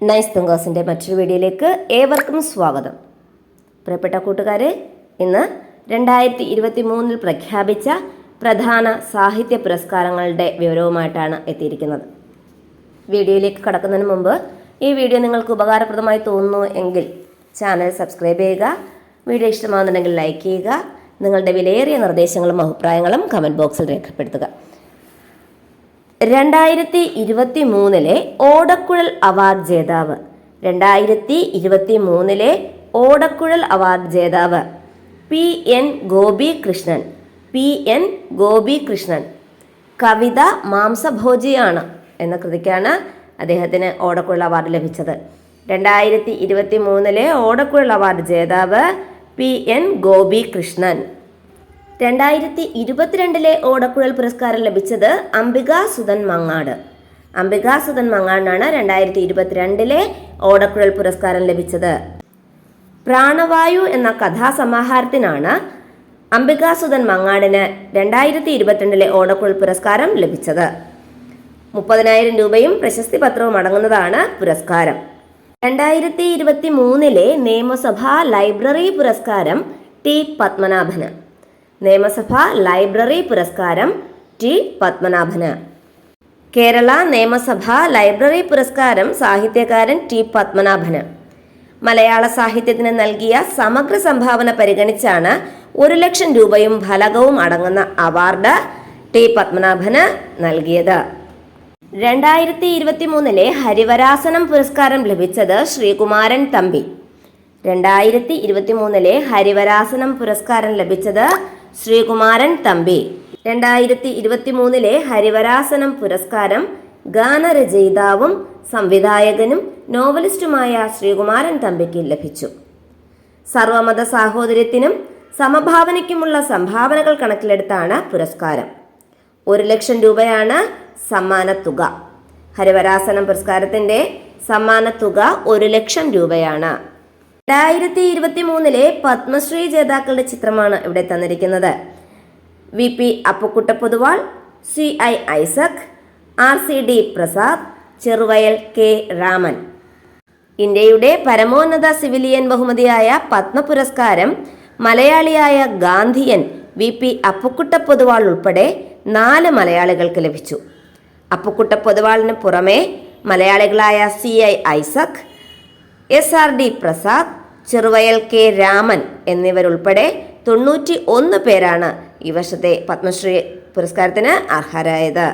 Nice തുങ്കോസിന്റെ മറ്റൊരു വീഡിയോയിലേക്ക് ഏവർക്കും സ്വാഗതം. പ്രിയപ്പെട്ട കൂട്ടുകാരെ ഇന്ന് രണ്ടായിരത്തി ഇരുപത്തി മൂന്നിൽ പ്രഖ്യാപിച്ച പ്രധാന സാഹിത്യ പുരസ്കാരങ്ങളുടെ വിവരവുമായിട്ടാണ് എത്തിയിരിക്കുന്നത്. വീഡിയോയിലേക്ക് കടക്കുന്നതിന് മുമ്പ് ഈ വീഡിയോ നിങ്ങൾക്ക് ഉപകാരപ്രദമായി തോന്നുന്നു എങ്കിൽ ചാനൽ സബ്സ്ക്രൈബ് ചെയ്യുക വീഡിയോ ഇഷ്ടമാകുന്നുണ്ടെങ്കിൽ ലൈക്ക് ചെയ്യുക നിങ്ങളുടെ വിലയേറിയ നിർദ്ദേശങ്ങളും അഭിപ്രായങ്ങളും കമന്റ് ബോക്സിൽ രേഖപ്പെടുത്തുക. രണ്ടായിരത്തി ഇരുപത്തി മൂന്നിലെ ഓടക്കുഴൽ അവാർഡ് ജേതാവ്. രണ്ടായിരത്തി ഇരുപത്തി മൂന്നിലെ ഓടക്കുഴൽ അവാർഡ് ജേതാവ് P N Gopi Krishnan P N Gopi Krishnan കവിത മാംസഭോജിയാണ് എന്ന കൃതിക്കാണ് അദ്ദേഹത്തിന് ഓടക്കുഴൽ അവാർഡ് ലഭിച്ചത്. രണ്ടായിരത്തി ഇരുപത്തി മൂന്നിലെ ഓടക്കുഴൽ അവാർഡ് ജേതാവ് പി എൻ ഗോപി കൃഷ്ണൻ രണ്ടായിരത്തി ഇരുപത്തിരണ്ടിലെ ഓടക്കുഴൽ പുരസ്കാരം ലഭിച്ചത് അംബിക സുധൻ മങ്ങാട്. അംബിക സുധൻ മങ്ങാടിനാണ് രണ്ടായിരത്തി ഇരുപത്തിരണ്ടിലെ ഓടക്കുഴൽ പുരസ്കാരം ലഭിച്ചത്. പ്രാണവായു എന്ന കഥാസമാഹാരത്തിനാണ് അംബിക സുധൻ മങ്ങാടിന് രണ്ടായിരത്തി ഇരുപത്തിരണ്ടിലെ ഓടക്കുഴൽ പുരസ്കാരം ലഭിച്ചത്. മുപ്പതിനായിരം രൂപയും പ്രശസ്തി പത്രവും അടങ്ങുന്നതാണ് പുരസ്കാരം. രണ്ടായിരത്തി ഇരുപത്തി മൂന്നിലെ നിയമസഭാ ലൈബ്രറി പുരസ്കാരം ടി പത്മനാഭന്. നിയമസഭാ ലൈബ്രറി പുരസ്കാരം ടി പത്മനാഭന്. കേരള നിയമസഭ ലൈബ്രറി പുരസ്കാരം സാഹിത്യകാരൻ ടി പത്മനാഭന്. മലയാള സാഹിത്യത്തിന് നൽകിയ സമഗ്ര സംഭാവന പരിഗണിച്ചാണ് ഒരു ലക്ഷം രൂപയും ഫലകവും അടങ്ങുന്ന അവാർഡ് ടി പത്മനാഭന് നൽകിയത്. രണ്ടായിരത്തി ഇരുപത്തി മൂന്നിലെ ഹരിവരാസനം പുരസ്കാരം ലഭിച്ചത് ശ്രീകുമാരൻ തമ്പി. രണ്ടായിരത്തി ഇരുപത്തി മൂന്നിലെ ഹരിവരാസനം പുരസ്കാരം ലഭിച്ചത് ശ്രീകുമാരൻ തമ്പി. രണ്ടായിരത്തി ഇരുപത്തി മൂന്നിലെ ഹരിവരാസനം പുരസ്കാരം ഗാനരചയിതാവും സംവിധായകനും നോവലിസ്റ്റുമായ ശ്രീകുമാരൻ തമ്പിക്ക് ലഭിച്ചു. സർവമത സാഹോദര്യത്തിനും സമഭാവനയ്ക്കുമുള്ള സംഭാവനകൾ കണക്കിലെടുത്താണ് പുരസ്കാരം. ഒരു ലക്ഷം രൂപയാണ് സമ്മാനത്തുക ഹരിവരാസനം പുരസ്കാരത്തിന്റെ സമ്മാനത്തുക ഒരു ലക്ഷം രൂപയാണ്. രണ്ടായിരത്തി ഇരുപത്തി മൂന്നിലെ പത്മശ്രീ ജേതാക്കളുടെ ചിത്രമാണ് ഇവിടെ തന്നിരിക്കുന്നത്. V P Appukutta Poduval C I Isaac R C D Prasad Cheruvayal K Raman. ഇന്ത്യയുടെ പരമോന്നത സിവിലിയൻ ബഹുമതിയായ പത്മ പുരസ്കാരം മലയാളിയായ ഗാന്ധിയൻ വി പി അപ്പുക്കുട്ട പൊതുവാൾ ഉൾപ്പെടെ നാല് മലയാളികൾക്ക് ലഭിച്ചു. അപ്പുക്കുട്ട പൊതുവാളിന് പുറമെ മലയാളികളായ C I Isaac S R D Prasad Cheruvayal K Raman എന്നിവരുൾപ്പെടെ തൊണ്ണൂറ്റി ഒന്ന് പേരാണ് ഈ വർഷത്തെ പത്മശ്രീ പുരസ്കാരത്തിന് അർഹരായത്.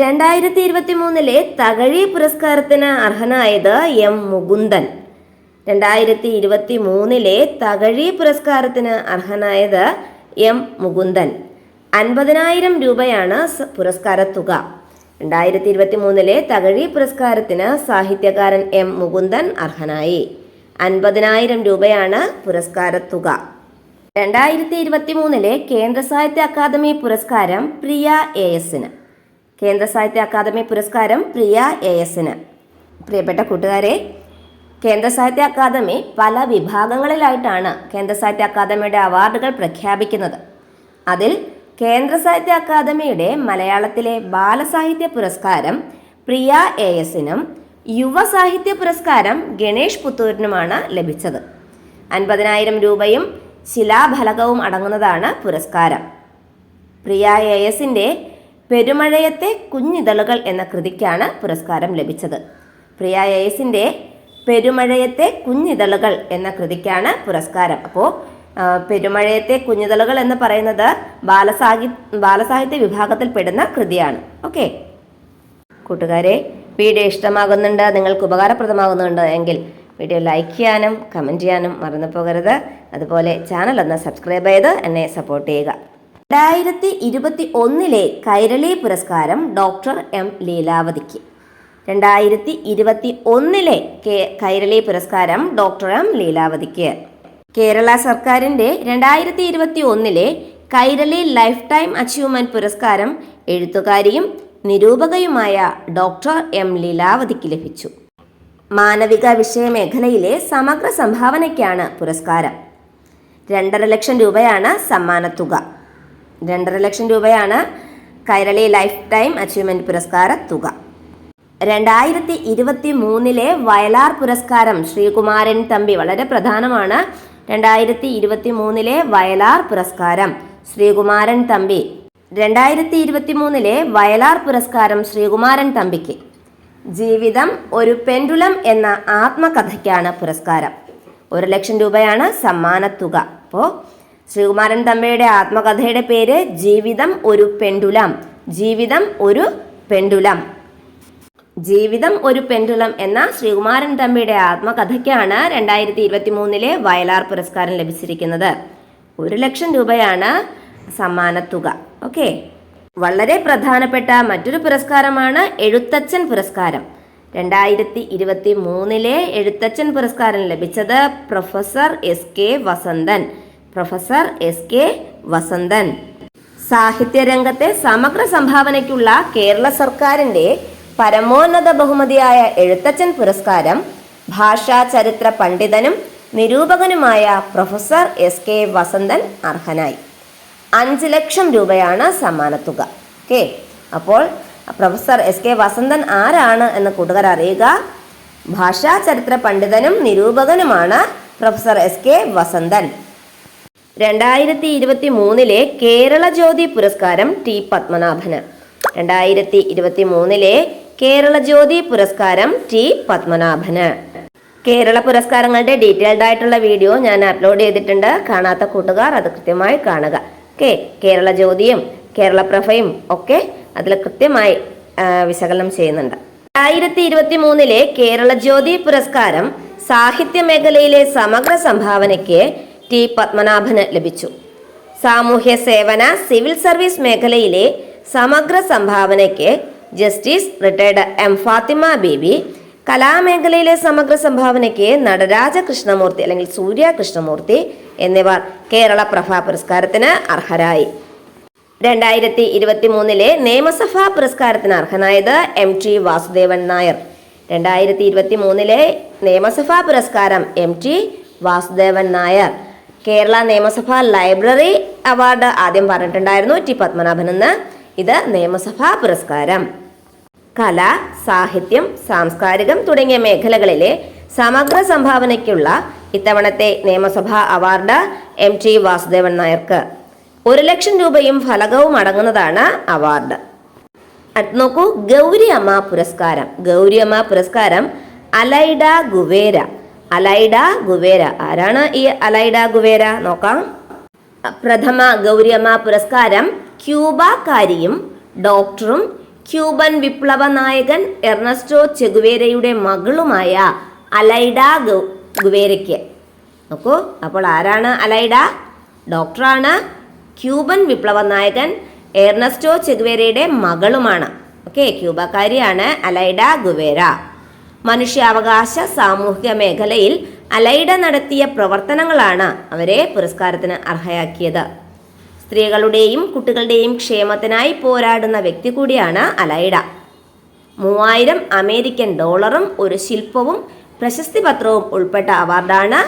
രണ്ടായിരത്തി ഇരുപത്തി മൂന്നിലെ തകഴി പുരസ്കാരത്തിന് അർഹനായത് എം മുകുന്ദൻ. രണ്ടായിരത്തി ഇരുപത്തി മൂന്നിലെ തകഴി പുരസ്കാരത്തിന് അർഹനായത് എം മുകുന്ദൻ. അൻപതിനായിരം രൂപയാണ് പുരസ്കാര തുക രണ്ടായിരത്തി ഇരുപത്തി മൂന്നിലെ തകഴി പുരസ്കാരത്തിന് സാഹിത്യകാരൻ എം മുകുന്ദൻ അർഹനായി. അൻപതിനായിരം രൂപയാണ് പുരസ്കാര തുക. രണ്ടായിരത്തി ഇരുപത്തി മൂന്നിലെ കേന്ദ്ര സാഹിത്യ അക്കാദമി പുരസ്കാരം പ്രിയ എ എസിന്. കേന്ദ്ര സാഹിത്യ അക്കാദമി പുരസ്കാരം പ്രിയ എ എസിന്. പ്രിയപ്പെട്ട കൂട്ടുകാരെ കേന്ദ്ര സാഹിത്യ അക്കാദമി പല വിഭാഗങ്ങളിലായിട്ടാണ് കേന്ദ്ര സാഹിത്യ അക്കാദമിയുടെ അവാർഡുകൾ പ്രഖ്യാപിക്കുന്നത്. അതിൽ കേന്ദ്ര സാഹിത്യ അക്കാദമിയുടെ മലയാളത്തിലെ ബാലസാഹിത്യ പുരസ്കാരം പ്രിയ എ എസിനും യുവ സാഹിത്യ പുരസ്കാരം ഗണേഷ് പുത്തൂരിനുമാണ് ലഭിച്ചത്. അൻപതിനായിരം രൂപയും ശിലാഫലകവും അടങ്ങുന്നതാണ് പുരസ്കാരം. പ്രിയ എ എസിന്റെ പെരുമഴയത്തെ കുഞ്ഞിതളുകൾ എന്ന കൃതിക്കാണ് പുരസ്കാരം ലഭിച്ചത്. പ്രിയ എസിന്റെ പെരുമഴയത്തെ കുഞ്ഞിതളുകൾ എന്ന കൃതിക്കാണ് പുരസ്കാരം. അപ്പോൾ പെരുമഴയത്തെ കുഞ്ഞുതലകൾ എന്ന് പറയുന്നത് ബാലസാഹി ബാലസാഹിത്യ വിഭാഗത്തിൽ പെടുന്ന കൃതിയാണ്. ഓക്കെ? കൂട്ടുകാരെ വീഡിയോ ഇഷ്ടമാകുന്നുണ്ട് നിങ്ങൾക്ക് ഉപകാരപ്രദമാകുന്നുണ്ട് എങ്കിൽ വീഡിയോ ലൈക്ക് ചെയ്യാനും കമന്റ് ചെയ്യാനും മറന്നു പോകരുത്. അതുപോലെ ചാനൽ ഒന്ന് സബ്സ്ക്രൈബ് ചെയ്ത് എന്നെ സപ്പോർട്ട് ചെയ്യുക. രണ്ടായിരത്തി ഇരുപത്തി ഒന്നിലെ കൈരളി പുരസ്കാരം ഡോക്ടർ എം ലീലാവതിക്ക്. രണ്ടായിരത്തി ഇരുപത്തി ഒന്നിലെ കൈരളി പുരസ്കാരം ഡോക്ടർ എം ലീലാവതിക്ക്. കേരള സർക്കാരിന്റെ രണ്ടായിരത്തി ഇരുപത്തി ഒന്നിലെ കൈരളി ലൈഫ് ടൈം അച്ചീവ്മെന്റ് പുരസ്കാരം എഴുത്തുകാരിയും നിരൂപകയുമായ ഡോക്ടർ എം ലീലാവതിക്ക് ലഭിച്ചു. മാനവിക വിഷയ മേഖലയിലെ സമഗ്ര സംഭാവനയ്ക്കാണ് പുരസ്കാരം. രണ്ടര ലക്ഷം രൂപയാണ് സമ്മാനത്തുക രണ്ടര ലക്ഷം രൂപയാണ് കൈരളി ലൈഫ് ടൈം അച്ചീവ്മെന്റ് പുരസ്കാര തുക. രണ്ടായിരത്തി ഇരുപത്തി മൂന്നിലെ വയലാർ പുരസ്കാരം ശ്രീകുമാരൻ തമ്പി വളരെ പ്രധാനമാണ്. രണ്ടായിരത്തി ഇരുപത്തി മൂന്നിലെ വയലാർ പുരസ്കാരം. ശ്രീകുമാരൻ തമ്പി. രണ്ടായിരത്തി ഇരുപത്തി മൂന്നിലെ വയലാർ പുരസ്കാരം ശ്രീകുമാരൻ തമ്പിക്ക്. ജീവിതം ഒരു പെൻഡുലം എന്ന ആത്മകഥയ്ക്കാണ് പുരസ്കാരം. ഒരു ലക്ഷം രൂപയാണ് സമ്മാനത്തുക. അപ്പോൾ ശ്രീകുമാരൻ തമ്പിയുടെ ആത്മകഥയുടെ പേര് ജീവിതം ഒരു പെൻഡുലം. ജീവിതം ഒരു പെൻഡുലം. ജീവിതം ഒരു പെൻഡുളം എന്ന ശ്രീകുമാരൻ തമ്പിയുടെ ആത്മകഥയ്ക്കാണ് രണ്ടായിരത്തി ഇരുപത്തി മൂന്നിലെ വയലാർ പുരസ്കാരം ലഭിച്ചിരിക്കുന്നത്. ഒരു ലക്ഷം രൂപയാണ് സമ്മാനത്തുക ഓക്കെ? വളരെ പ്രധാനപ്പെട്ട മറ്റൊരു പുരസ്കാരമാണ് എഴുത്തച്ഛൻ പുരസ്കാരം. രണ്ടായിരത്തി ഇരുപത്തി മൂന്നിലെ എഴുത്തച്ഛൻ പുരസ്കാരം ലഭിച്ചത് professor S K Vasanthan. Professor S K Vasanthan. സാഹിത്യരംഗത്തെ സമഗ്ര സംഭാവനയ്ക്കുള്ള കേരള സർക്കാരിന്റെ പരമോന്നത ബഹുമതിയായ എഴുത്തച്ഛൻ പുരസ്കാരം ഭാഷാ ചരിത്ര പണ്ഡിതനും നിരൂപകനുമായ പ്രൊഫസർ എസ് കെ വസന്തൻ അർഹനായി. അഞ്ച് ലക്ഷം രൂപയാണ് സമ്മാനത്തുക ഓക്കെ? അപ്പോൾ പ്രൊഫസർ എസ് കെ വസന്തൻ ആരാണ് എന്ന് കൂട്ടുകാർ അറിയുക. ഭാഷാ ചരിത്ര പണ്ഡിതനും നിരൂപകനുമാണ് പ്രൊഫസർ എസ് കെ വസന്തൻ. രണ്ടായിരത്തി ഇരുപത്തി മൂന്നിലെ കേരള ജ്യോതി പുരസ്കാരം ടി പത്മനാഭന്. രണ്ടായിരത്തി ഇരുപത്തി മൂന്നിലെ കേരള ജ്യോതി പുരസ്കാരം ടി പത്മനാഭന്. കേരള പുരസ്കാരങ്ങളുടെ ഡീറ്റെയിൽഡ് ആയിട്ടുള്ള വീഡിയോ ഞാൻ അപ്ലോഡ് ചെയ്തിട്ടുണ്ട്. കാണാത്ത കൂട്ടുകാർ അത് കൃത്യമായി കാണുക. ഓക്കെ? കേരള ജ്യോതിയും കേരള പ്രഭയും ഒക്കെ അതിൽ കൃത്യമായി വിശകലനം ചെയ്യുന്നുണ്ട്. രണ്ടായിരത്തി ഇരുപത്തി മൂന്നിലെ കേരള ജ്യോതി പുരസ്കാരം സാഹിത്യ മേഖലയിലെ സമഗ്ര സംഭാവനയ്ക്ക് ടി പത്മനാഭന് ലഭിച്ചു. സാമൂഹ്യ സേവന സിവിൽ സർവീസ് മേഖലയിലെ സമഗ്ര സംഭാവനയ്ക്ക് justice retired M Fathima Baby കലാമേഖലയിലെ സമഗ്ര സംഭാവനയ്ക്ക് നടരാജ കൃഷ്ണമൂർത്തി അല്ലെങ്കിൽ സൂര്യ കൃഷ്ണമൂർത്തി എന്നിവർ കേരള പ്രഭ പുരസ്കാരത്തിന് അർഹരായി. രണ്ടായിരത്തി ഇരുപത്തി മൂന്നിലെ നിയമസഭാ പുരസ്കാരത്തിന് അർഹനായത് എം ടി വാസുദേവൻ നായർ. രണ്ടായിരത്തി ഇരുപത്തി മൂന്നിലെ നിയമസഭാ പുരസ്കാരം എം ടി വാസുദേവൻ നായർ. കേരള നിയമസഭാ ലൈബ്രറി അവാർഡ് ആദ്യം പറഞ്ഞിട്ടുണ്ടായിരുന്നു ടി പത്മനാഭൻ എന്ന് ഇത് നിയമസഭാ പുരസ്കാരം. കല സാഹിത്യം സാംസ്കാരികം തുടങ്ങിയ മേഖലകളിലെ സമഗ്ര സംഭാവനയ്ക്കുള്ള ഇത്തവണത്തെ നിയമസഭാ അവാർഡ് എം ടി വാസുദേവൻ നായർക്ക്. ഒരു ലക്ഷം രൂപയും ഫലകവും അടങ്ങുന്നതാണ് അവാർഡ്. അടുത്ത് നോക്കൂ ഗൗരി അമ്മ പുരസ്കാരം. ഗൗരി അമ്മ പുരസ്കാരം അലൈഡ ഗുവേര. Aleida Guevara. ആരാണ് ഈ അലൈഡ ഗുവേര? നോക്കാം. പ്രഥമ ഗൗരിയമ്മ പുരസ്കാരം ക്യൂബക്കാരിയും ഡോക്ടറും ക്യൂബൻ വിപ്ലവ നായകൻ എർണസ്റ്റോ ചെഗുവേരയുടെ മകളുമായ അലൈഡ ഗുവേരയ്ക്ക്. നോക്കൂ അപ്പോൾ ആരാണ് അലൈഡ? ഡോക്ടറാണ്. ക്യൂബൻ വിപ്ലവ നായകൻ എർണസ്റ്റോ ചെഗുവേരയുടെ മകളുമാണ്. ഓക്കെ ക്യൂബക്കാരിയാണ് അലൈഡ ഗുവേര. മനുഷ്യാവകാശ സാമൂഹിക മേഖലയിൽ അലൈഡ നടത്തിയ പ്രവർത്തനങ്ങളാണ് അവരെ പുരസ്കാരത്തിന് അർഹയാക്കിയത്. സ്ത്രീകളുടെയും കുട്ടികളുടെയും ക്ഷേമത്തിനായി പോരാടുന്ന വ്യക്തി കൂടിയാണ് അലൈഡ. മൂവായിരം അമേരിക്കൻ ഡോളറും ഒരു ശില്പവും പ്രശസ്തി പത്രവും ഉൾപ്പെട്ട അവാർഡാണ്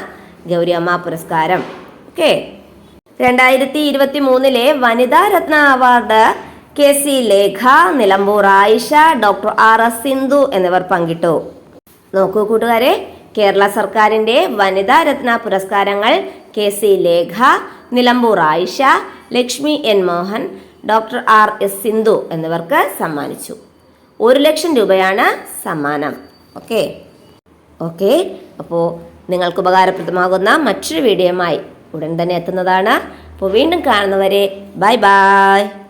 ഗൗരിയമ്മ പുരസ്കാരം. ഓക്കെ. രണ്ടായിരത്തി ഇരുപത്തി മൂന്നിലെ Vanitha Ratna award K C Lekha Nilambur Ayisha doctor R S Sindhu എന്നിവർ പങ്കിട്ടു. നോക്കൂ കൂട്ടുകാരെ കേരള സർക്കാരിന്റെ വനിതാ രത്ന പുരസ്കാരങ്ങൾ K C Lekha Nilambur Ayisha Lakshmi N Mohan doctor R S Sindhu എന്നിവർക്ക് സമ്മാനിച്ചു. ഒരു ലക്ഷം രൂപയാണ് സമ്മാനം. ഓക്കെ? ഓക്കെ? അപ്പോൾ നിങ്ങൾക്ക് ഉപകാരപ്രദമാകുന്ന മറ്റൊരു വീഡിയോയുമായി ഉടൻ തന്നെ എത്തുന്നതാണ്. അപ്പോൾ വീണ്ടും കാണുന്നവരെ ബൈ ബൈ.